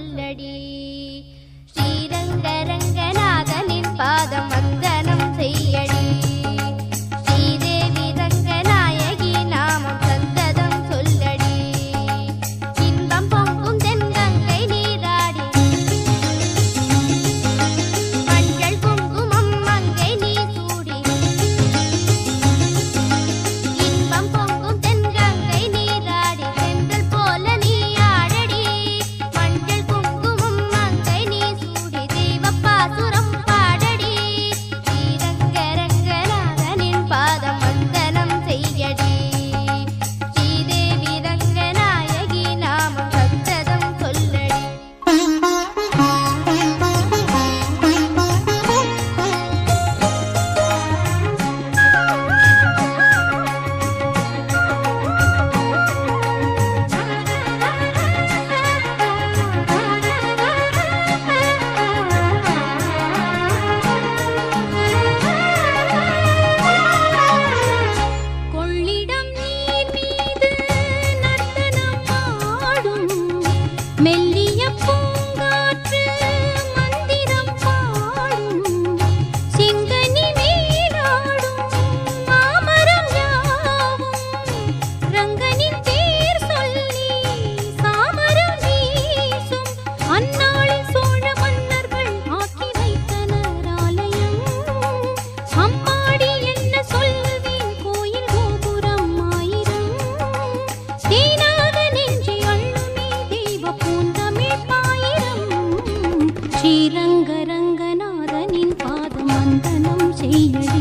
சொல்லடி ஸ்ரீரங்க ரங்கநாதனின் பாதம் basura ஸ்ரீரங்கரங்கநாதனின் பாதம் வந்தனம் செய்யடி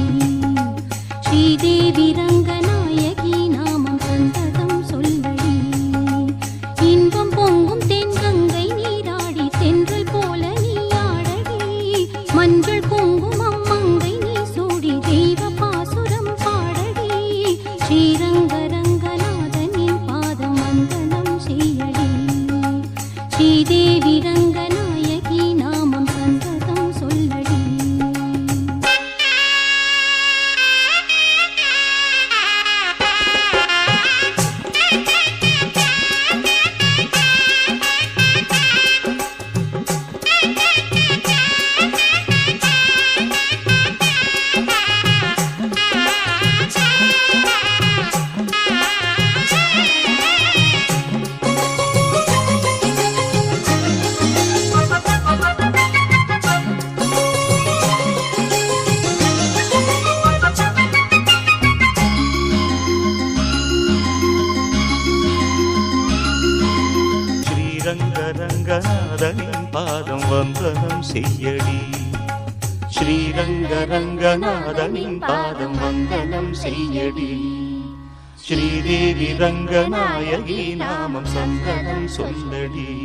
ரங்கநாதன் பாதம் வந்தனம் செய்யடி ஸ்ரீரங்க ரங்கநாதனின் பாதம் வந்தனம் செய்யடி ஸ்ரீதேவி ரங்கநாயகி நாமம் சந்தனம் சொல்லடி